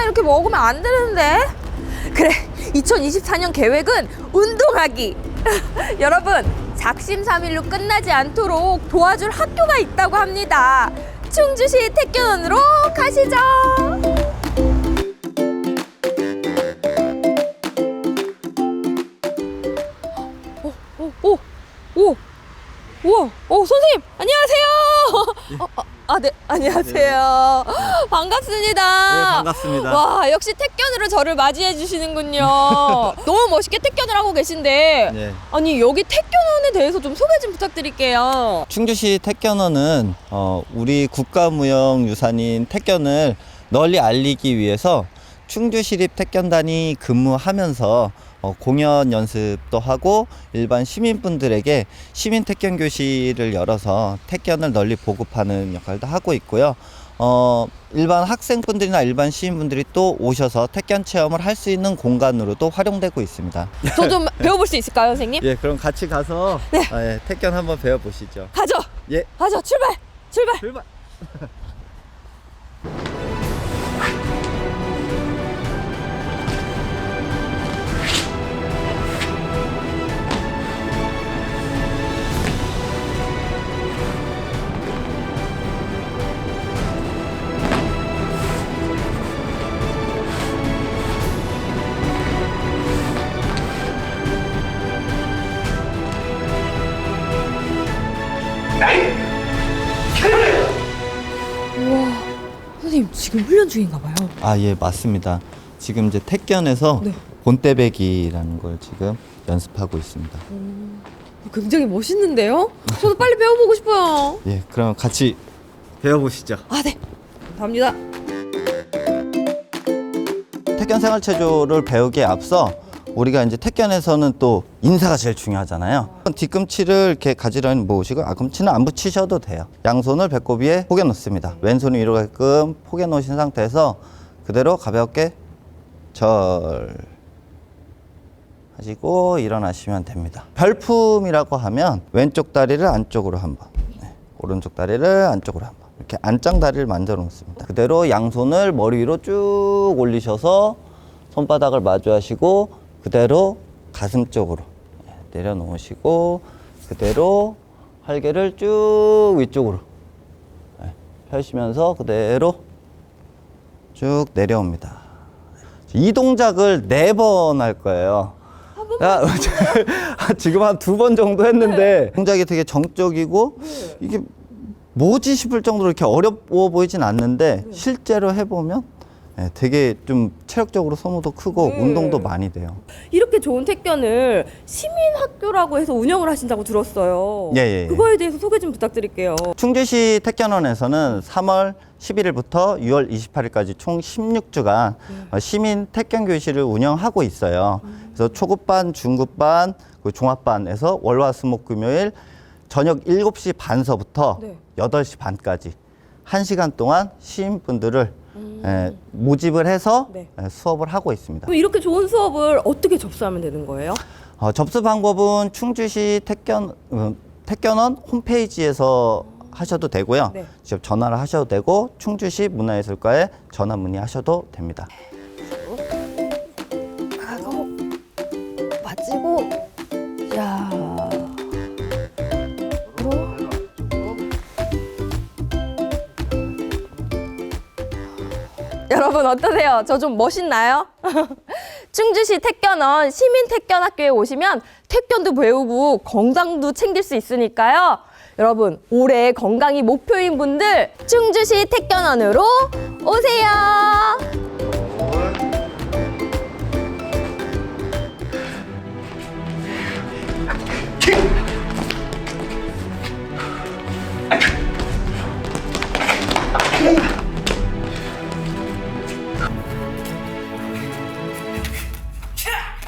맨날 이렇게 먹으면 안 되는데. 그래, 2024년 계획은 운동하기. 여러분, 작심삼일로 끝나지 않도록 도와줄 학교가 있다고 합니다. 충주시 태권원으로 가시죠. 오, 오, 오, 오. 우와, 어, 선생님, 안녕하세요. 어, 어, 아, 네, 안녕하세요. 반갑습니다. 네, 반갑습니다. 와, 역시 택견으로 저를 맞이해 주시는군요. 너무 멋있게 택견을 하고 계신데, 네. 아니, 여기 택견원에 대해서 좀 소개 좀 부탁드릴게요. 충주시 태권원은 어, 우리 국가무형유산인 태권을 널리 알리기 위해서 충주시립 태권단이 근무하면서 어, 공연 연습도 하고 일반 시민분들에게 시민 태권 교실을 열어서 태권을 널리 보급하는 역할도 하고 있고요. 어, 일반 학생분들이나 일반 시민분들이 또 오셔서 태권 체험을 할 수 있는 공간으로도 활용되고 있습니다. 저 좀 배워볼 수 있을까요, 선생님? 예, 그럼 같이 가서 아, 예, 태권 한번 배워보시죠. 가죠. 예, 가죠. 출발. 출발. 출발. 선생님, 지금 훈련 중인가 봐요. 아, 예, 맞습니다. 지금 이제 태권에서 네. 본떼배기라는 걸 지금 연습하고 있습니다. 굉장히 멋있는데요? 저도 빨리 배워보고 싶어요. 예, 그럼 같이 배워보시죠. 아, 네. 감사합니다. 태권 생활체조를 배우기에 앞서 우리가 이제 태권에서는 또 인사가 제일 중요하잖아요. 뒤꿈치를 이렇게 가지런히 모으시고 앞꿈치는 안 붙이셔도 돼요. 양손을 배꼽 위에 포개 놓습니다. 왼손이 위로 가끔 포개 놓으신 상태에서 그대로 가볍게 절 하시고 일어나시면 됩니다. 별품이라고 하면 왼쪽 다리를 안쪽으로 한번, 네, 오른쪽 다리를 안쪽으로 한번 이렇게 안짱 다리를 만들어 놓습니다. 그대로 양손을 머리 위로 쭉 올리셔서 손바닥을 마주하시고 그대로 가슴 쪽으로 네, 내려놓으시고 그대로 활개를 쭉 위쪽으로 네, 펴시면서 그대로 쭉 내려옵니다. 이 동작을 네 번 할 거예요. 야, 지금 한 두 번 정도 했는데 동작이 되게 정적이고 이게 뭐지 싶을 정도로 이렇게 어려워 보이진 않는데 실제로 해보면 예, 되게 좀 체력적으로 소모도 크고 네. 운동도 많이 돼요. 이렇게 좋은 택견을 시민학교라고 해서 운영을 하신다고 들었어요. 예, 예, 예. 그거에 대해서 소개 좀 부탁드릴게요. 충주시 태권원에서는 3월 11일부터 6월 28일까지 총 16주간 시민 태권 교실을 운영하고 있어요. 그래서 초급반, 중급반, 그리고 종합반에서 월화수목 금요일 저녁 7시 반서부터 네. 8시 반까지 1시간 동안 시민분들을 에, 모집을 해서 네. 에, 수업을 하고 있습니다. 그럼 이렇게 좋은 수업을 어떻게 접수하면 되는 거예요? 어, 접수 방법은 충주시 태권 어, 태권원 홈페이지에서 하셔도 되고요. 네. 직접 전화를 하셔도 되고 충주시 문화예술과에 전화 문의하셔도 됩니다. 하고 맞지고 야. 여러분 어떠세요? 저 좀 멋있나요? 충주시 태권원 시민 태권학교에 오시면 태권도 배우고 건강도 챙길 수 있으니까요. 여러분 올해 건강이 목표인 분들 충주시 태권원으로 오세요.